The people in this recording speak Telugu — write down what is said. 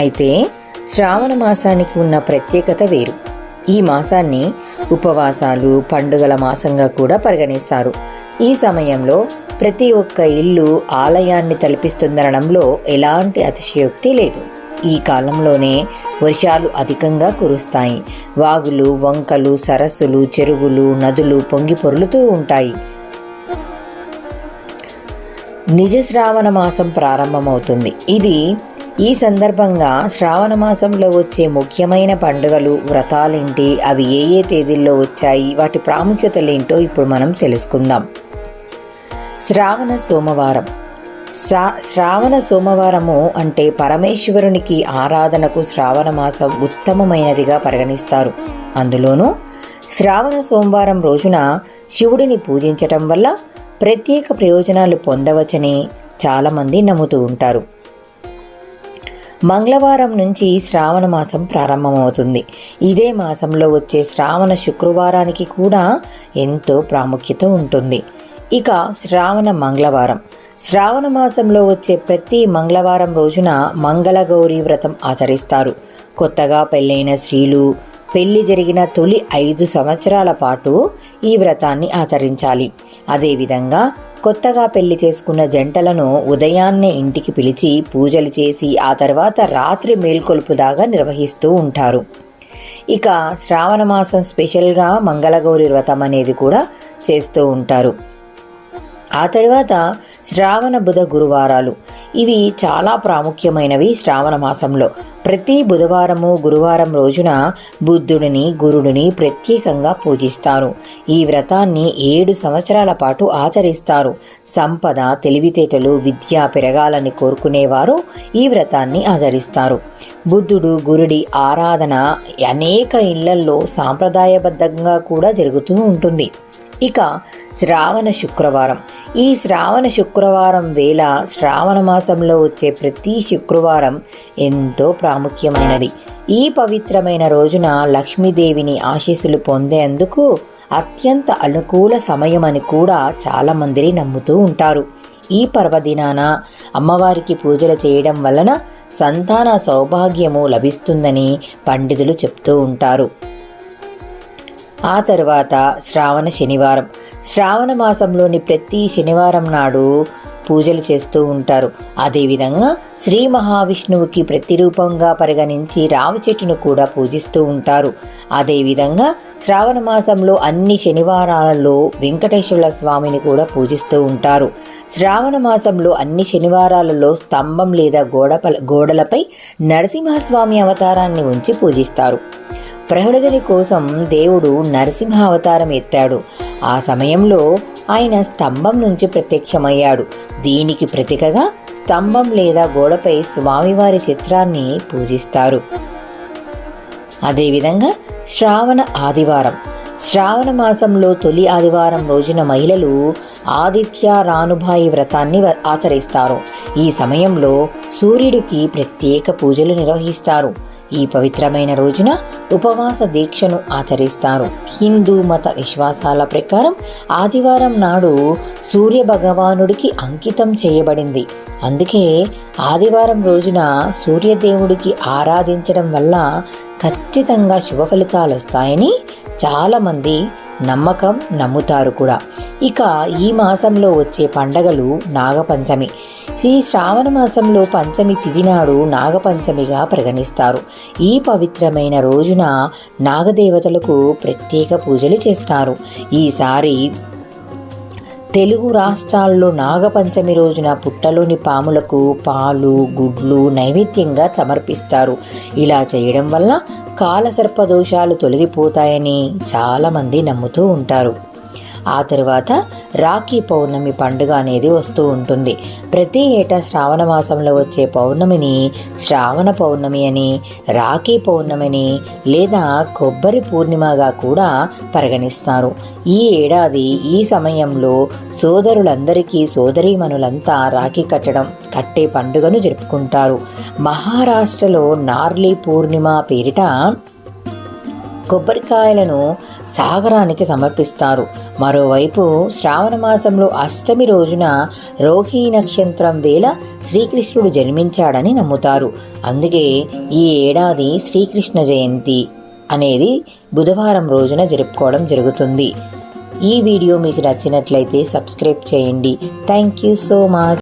అయితే శ్రావణ మాసానికి ఉన్న ప్రత్యేకత వేరు. ఈ మాసాన్ని ఉపవాసాలు పండుగల మాసంగా కూడా పరిగణిస్తారు. ఈ సమయంలో ప్రతి ఒక్క ఇల్లు ఆలయాన్ని తలపిస్తుందనడంలో ఎలాంటి అతిశయోక్తి లేదు. ఈ కాలంలోనే వర్షాలు అధికంగా కురుస్తాయి. వాగులు వంకలు సరస్సులు చెరువులు నదులు పొంగి పొరులుతూ ఉంటాయి. నిజ శ్రావణ మాసం ప్రారంభమవుతుంది. ఇది ఈ సందర్భంగా శ్రావణ మాసంలో వచ్చే ముఖ్యమైన పండుగలు వ్రతాలేంటి అవి ఏ ఏ తేదీల్లో వచ్చాయి వాటి ప్రాముఖ్యతలేంటో ఇప్పుడు మనం తెలుసుకుందాం. శ్రావణ సోమవారం. సా శ్రావణ సోమవారము అంటే పరమేశ్వరునికి ఆరాధనకు శ్రావణ మాసం ఉత్తమమైనదిగా పరిగణిస్తారు. అందులోనూ శ్రావణ సోమవారం రోజున శివుడిని పూజించటం వల్ల ప్రత్యేక ప్రయోజనాలు పొందవచ్చని చాలామంది నమ్ముతూ ఉంటారు. మంగళవారం నుంచి శ్రావణ మాసం ప్రారంభమవుతుంది. ఇదే మాసంలో వచ్చే శ్రావణ శుక్రవారానికి కూడా ఎంతో ప్రాముఖ్యత ఉంటుంది. ఇక శ్రావణ మంగళవారం. శ్రావణ మాసంలో వచ్చే ప్రతి మంగళవారం రోజున మంగళగౌరీ వ్రతం ఆచరిస్తారు. కొత్తగా పెళ్ళైన స్త్రీలు పెళ్ళి జరిగిన తొలి ఐదు సంవత్సరాల పాటు ఈ వ్రతాన్ని ఆచరించాలి. అదేవిధంగా కొత్తగా పెళ్ళి చేసుకున్న జంటలను ఉదయాన్నే ఇంటికి పిలిచి పూజలు చేసి ఆ తర్వాత రాత్రి మేల్కొలుపు దాకా నిర్వహిస్తూ ఉంటారు. ఇక శ్రావణ మాసం స్పెషల్గా మంగళగౌరి వ్రతం అనేది కూడా చేస్తూ ఉంటారు. ఆ తర్వాత శ్రావణ బుధ గురువారాలు. ఇవి చాలా ప్రాముఖ్యమైనవి శ్రావణ మాసంలో. ప్రతి బుధవారము గురువారం రోజున బుద్ధుడిని గురుడిని ప్రత్యేకంగా పూజిస్తారు. ఈ వ్రతాన్ని ఏడు సంవత్సరాల పాటు ఆచరిస్తారు. సంపద తెలివితేటలు విద్య పెరగాలని కోరుకునేవారు ఈ వ్రతాన్ని ఆచరిస్తారు. బుద్ధుడు గురుడి ఆరాధన అనేక ఇళ్ళల్లో సాంప్రదాయబద్ధంగా కూడా జరుగుతూ ఉంటుంది. ఇక శ్రావణ శుక్రవారం. ఈ శ్రావణ శుక్రవారం వేళ శ్రావణ మాసంలో వచ్చే ప్రతి శుక్రవారం ఎంతో ప్రాముఖ్యమైనది. ఈ పవిత్రమైన రోజున లక్ష్మీదేవిని ఆశీస్సులు పొందేందుకు అత్యంత అనుకూల సమయం అని కూడా చాలామందిని నమ్ముతూ ఉంటారు. ఈ పర్వదినాన అమ్మవారికి పూజలు చేయడం వలన సంతాన సౌభాగ్యము లభిస్తుందని పండితులు చెప్తూ ఉంటారు. ఆ తరువాత శ్రావణ శనివారం. శ్రావణ మాసంలోని ప్రతి శనివారం నాడు పూజలు చేస్తూ ఉంటారు. అదేవిధంగా శ్రీ మహావిష్ణువుకి ప్రతిరూపంగా పరిగణించి రావి చెట్టును కూడా పూజిస్తూ ఉంటారు. అదేవిధంగా శ్రావణ మాసంలో అన్ని శనివారాలలో వెంకటేశ్వర స్వామిని కూడా పూజిస్తూ ఉంటారు. శ్రావణ మాసంలో అన్ని శనివారాలలో స్తంభం లేదా గోడప గోడలపై నరసింహస్వామి అవతారాన్ని ఉంచి పూజిస్తారు. ప్రహ్లాదుని కోసం దేవుడు నరసింహ అవతారం ఎత్తాడు. ఆ సమయంలో ఆయన స్తంభం నుంచి ప్రత్యక్షమయ్యాడు. దీనికి ప్రతీకగా స్తంభం లేదా గోడపై స్వామివారి చిత్రాన్ని పూజిస్తారు. అదేవిధంగా శ్రావణ ఆదివారం. శ్రావణ మాసంలో తొలి ఆదివారం రోజున మహిళలు ఆదిత్య రానుభాయి వ్రతాన్ని ఆచరిస్తారు. ఈ సమయంలో సూర్యుడికి ప్రత్యేక పూజలు నిర్వహిస్తారు. ఈ పవిత్రమైన రోజున ఉపవాస దీక్షను ఆచరిస్తారు. హిందూ మత విశ్వాసాల ప్రకారం ఆదివారం నాడు సూర్య భగవానుడికి అంకితం చేయబడింది. అందుకే ఆదివారం రోజున సూర్యదేవుడికి ఆరాధించడం వల్ల ఖచ్చితంగా శుభ ఫలితాలు వస్తాయని చాలామంది నమ్మకం నమ్ముతారు కూడా. ఇక ఈ మాసంలో వచ్చే పండగలు నాగపంచమి. ఈ శ్రావణ మాసంలో పంచమి తిథి నాడు నాగపంచమిగా పరిగణిస్తారు. ఈ పవిత్రమైన రోజున నాగదేవతలకు ప్రత్యేక పూజలు చేస్తారు. ఈసారి తెలుగు రాష్ట్రాల్లో నాగపంచమి రోజున పుట్టలోని పాములకు పాలు గుడ్లు నైవేద్యంగా సమర్పిస్తారు. ఇలా చేయడం వల్ల కాలసర్ప దోషాలు తొలగిపోతాయని చాలామంది నమ్ముతూ ఉంటారు. ఆ తరువాత రాఖీ పౌర్ణమి పండుగ అనేది వస్తూ ఉంటుంది. ప్రతి ఏటా శ్రావణ మాసంలో వచ్చే పౌర్ణమిని శ్రావణ పౌర్ణమి అని రాఖీ పౌర్ణమిని లేదా కొబ్బరి పూర్ణిమగా కూడా పరిగణిస్తారు. ఈ ఏడాది ఈ సమయంలో సోదరులందరికీ సోదరీమణులంతా రాఖీ కట్టడం కట్టే పండుగను జరుపుకుంటారు. మహారాష్ట్రలో నార్లీ పూర్ణిమ పేరిట కొబ్బరికాయలను సాగరానికి సమర్పిస్తారు. మరోవైపు శ్రావణ మాసంలో అష్టమి రోజున రోహిణి నక్షత్రం వేళ శ్రీకృష్ణుడు జన్మించాడని నమ్ముతారు. అందుకే ఈ ఏడాది శ్రీకృష్ణ జయంతి అనేది బుధవారం రోజున జరుపుకోవడం జరుగుతుంది. ఈ వీడియో మీకు నచ్చినట్లయితే సబ్స్క్రైబ్ చేయండి. Thank you so much.